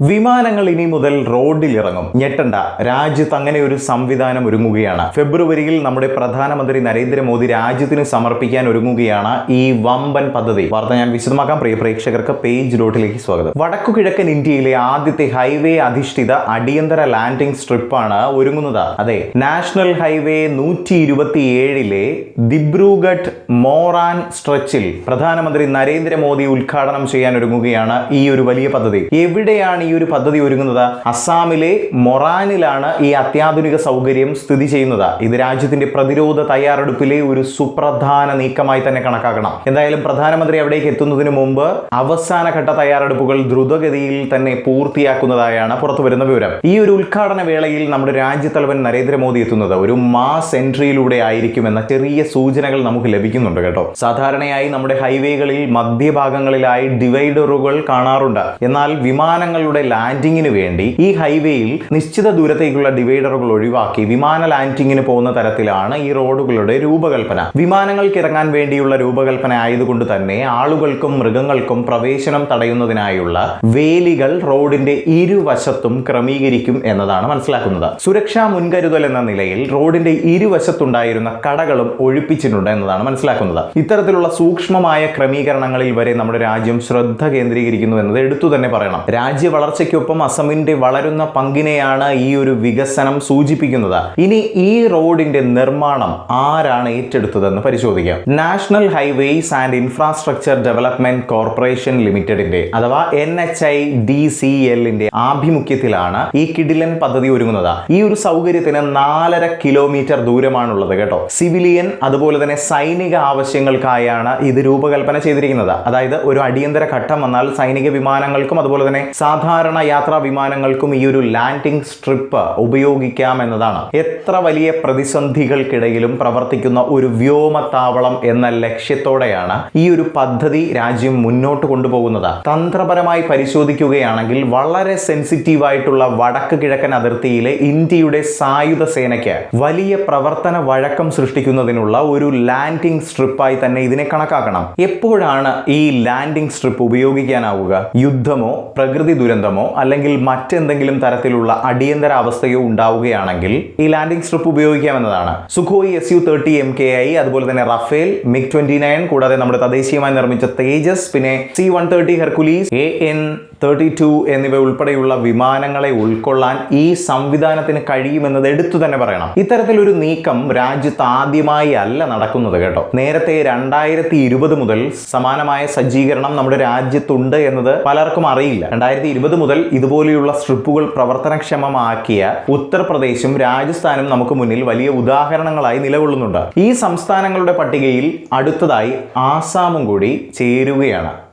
വിമാനങ്ങൾ ഇനി മുതൽ റോഡിൽ ഇറങ്ങും ഞെട്ടണ്ട. രാജ്യത്ത് അങ്ങനെ ഒരു സംവിധാനം ഒരുങ്ങുകയാണ്. ഫെബ്രുവരിയിൽ നമ്മുടെ പ്രധാനമന്ത്രി നരേന്ദ്രമോദി രാജ്യത്തിന് സമർപ്പിക്കാൻ ഒരുങ്ങുകയാണ് ഈ വമ്പൻ പദ്ധതി. വാർത്ത ഞാൻ വിശദമാക്കാം. പ്രിയ പ്രേക്ഷകർക്ക് പേജ് ഡോട്ടിലേക്ക് സ്വാഗതം. വടക്കു കിഴക്കൻ ഇന്ത്യയിലെ ആദ്യത്തെ ഹൈവേ അധിഷ്ഠിത അടിയന്തര ലാൻഡിംഗ് സ്ട്രിപ്പാണ് ഒരുങ്ങുന്നത്. അതെ നാഷണൽ ഹൈവേ നൂറ്റി ഇരുപത്തിയേഴിലെ ദിബ്രൂഗഡ് മോറാൻ സ്ട്രെച്ചിൽ പ്രധാനമന്ത്രി നരേന്ദ്രമോദി ഉദ്ഘാടനം ചെയ്യാൻ ഒരുങ്ങുകയാണ് ഈ ഒരു വലിയ പദ്ധതി. എവിടെയാണ് ഈ ഒരു പദ്ധതി ഒരുങ്ങുന്നത്? അസ്സാമിലെ മൊറാനിലാണ് ഈ അത്യാധുനിക സൗകര്യം സ്ഥിതി ചെയ്യുന്നത്. ഇത് രാജ്യത്തിന്റെ പ്രതിരോധ തയ്യാറെടുപ്പിലെ ഒരു സുപ്രധാന നീക്കമായി തന്നെ കണക്കാക്കണം. എന്തായാലും പ്രധാനമന്ത്രി അവിടേക്ക് എത്തുന്നതിന് മുമ്പ് അവസാനഘട്ട തയ്യാറെടുപ്പുകൾ ദ്രുതഗതിയിൽ തന്നെ പൂർത്തിയാക്കുന്നതായാണ് പുറത്തു വരുന്ന വിവരം. ഈ ഒരു ഉദ്ഘാടന വേളയിൽ നമ്മുടെ രാജ്യത്തലവൻ നരേന്ദ്രമോദി എത്തുന്നത് ഒരു മാസ് എൻട്രിയിലൂടെ ആയിരിക്കുമെന്ന ചെറിയ സൂചനകൾ നമുക്ക് ലഭിക്കുന്നുണ്ട് കേട്ടോ. സാധാരണയായി നമ്മുടെ ഹൈവേകളിൽ മധ്യഭാഗങ്ങളിലായി ഡിവൈഡറുകൾ കാണാറുണ്ട്. എന്നാൽ വിമാനങ്ങളുടെ ലാൻഡിങ്ങിന് വേണ്ടി ഈ ഹൈവേയിൽ നിശ്ചിത ദൂരത്തേക്കുള്ള ഡിവൈഡറുകൾ ഒഴിവാക്കി വിമാന ലാൻഡിങ്ങിന് പോകുന്ന തരത്തിലാണ് ഈ റോഡുകളുടെ രൂപകൽപ്പന. വിമാനങ്ങൾക്ക് ഇറങ്ങാൻ വേണ്ടിയുള്ള രൂപകൽപ്പന ആയതുകൊണ്ട് തന്നെ ആളുകൾക്കും മൃഗങ്ങൾക്കും പ്രവേശനം തടയുന്നതിനായുള്ള വേലികൾ റോഡിന്റെ ഇരുവശത്തും ക്രമീകരിക്കും എന്നതാണ് മനസ്സിലാക്കുന്നത്. സുരക്ഷാ മുൻകരുതൽ എന്ന നിലയിൽ റോഡിന്റെ ഇരുവശത്തുണ്ടായിരുന്ന കടകളും ഒഴിപ്പിച്ചിട്ടുണ്ട് എന്നതാണ് മനസ്സിലാക്കുന്നത്. ഇത്തരത്തിലുള്ള സൂക്ഷ്മമായ ക്രമീകരണങ്ങളിൽ വരെ നമ്മുടെ രാജ്യം ശ്രദ്ധ കേന്ദ്രീകരിക്കുന്നു എന്നത് എടുത്തു തന്നെ പറയണം. രാജ്യ വളർച്ചയ്ക്കൊപ്പം അസമിന്റെ വളരുന്ന പങ്കിനെയാണ് ഈ ഒരു വികസനം സൂചിപ്പിക്കുന്നത്. ഇനി ഈ റോഡിന്റെ നിർമ്മാണം ആരാണ് ഏറ്റെടുത്തതെന്ന് പരിശോധിക്കാം. National highways and infrastructure development corporation ലിമിറ്റഡിന്റെ അഥവാ N H I D C എല്ലിന്റെ ആഭിമുഖ്യത്തിലാണ് ഈ കിഡിലൻ പദ്ധതി ഒരുങ്ങുന്നത്. ഈ ഒരു സൗകര്യത്തിന് നാലര കിലോമീറ്റർ ദൂരമാണുള്ളത് കേട്ടോ. സിവിലിയൻ അതുപോലെ തന്നെ സൈനിക ആവശ്യങ്ങൾക്കായാണ് ഇത് രൂപകൽപ്പന ചെയ്തിരിക്കുന്നത്. അതായത് ഒരു അടിയന്തര ഘട്ടം വന്നാൽ സൈനിക വിമാനങ്ങൾക്കും അതുപോലെ തന്നെ സാധാരണ യാത്രാ വിമാനങ്ങൾക്കും ഈ ഒരു ലാൻഡിംഗ് സ്ട്രിപ്പ് ഉപയോഗിക്കാം എന്നതാണ്. എത്ര വലിയ പ്രതിസന്ധികൾക്കിടയിലും പ്രവർത്തിക്കുന്ന ഒരു വ്യോമത്താവളം എന്ന ലക്ഷ്യത്തോടെയാണ് ഈ ഒരു പദ്ധതി രാജ്യം മുന്നോട്ട് കൊണ്ടുപോകുന്നത്. തന്ത്രപരമായി പരിശോധിക്കുകയാണെങ്കിൽ വളരെ സെൻസിറ്റീവ് ആയിട്ടുള്ള വടക്ക് കിഴക്കൻ അതിർത്തിയിലെ ഇന്ത്യയുടെ സായുധ സേനയ്ക്ക് വലിയ പ്രവർത്തന വഴക്കം സൃഷ്ടിക്കുന്നതിനുള്ള ഒരു ലാൻഡിംഗ് സ്ട്രിപ്പായി തന്നെ ഇതിനെ കണക്കാക്കണം. എപ്പോഴാണ് ഈ ലാൻഡിംഗ് സ്ട്രിപ്പ് ഉപയോഗിക്കാനാവുക? യുദ്ധമോ പ്രകൃതി ദുരന്തമോ? അല്ലെങ്കിൽ മറ്റെന്തെങ്കിലും തരത്തിലുള്ള അടിയന്തര അവസ്ഥയോ ഉണ്ടാവുകയാണെങ്കിൽ ഈ landing strip ഉപയോഗിക്കാമെന്നതാണ്. Sukhoi S U thirty M K I അതുപോലെ തന്നെ റഫേൽ മിഗ് ട്വന്റി നയൻ കൂടാതെ നമ്മുടെ തദ്ദേശീയമായി നിർമ്മിച്ച തേജസ് പിന്നെ C one thirty Hercules A N thirty two എന്നിവ ഉൾപ്പെടെയുള്ള വിമാനങ്ങളെ ഉൾക്കൊള്ളാൻ ഈ സംവിധാനത്തിന് കഴിയുമെന്നത് എടുത്തു തന്നെ പറയണം. ഇത്തരത്തിലൊരു നീക്കം രാജ്യത്ത് ആദ്യമായി അല്ല നടക്കുന്നത് കേട്ടോ. നേരത്തെ രണ്ടായിരത്തി ഇരുപത് മുതൽ സമാനമായ സജ്ജീകരണം നമ്മുടെ രാജ്യത്തുണ്ട് എന്നത് പലർക്കും അറിയില്ല. രണ്ടായിരത്തി ഇരുപത് മുതൽ ഇതുപോലെയുള്ള സ്ട്രിപ്പുകൾ പ്രവർത്തനക്ഷമമാക്കിയ ഉത്തർപ്രദേശും രാജസ്ഥാനും നമുക്ക് മുന്നിൽ വലിയ ഉദാഹരണങ്ങളായി നിലകൊള്ളുന്നുണ്ട്. ഈ സംസ്ഥാനങ്ങളുടെ പട്ടികയിൽ അടുത്തതായി ആസാമും കൂടി ചേരുകയാണ്.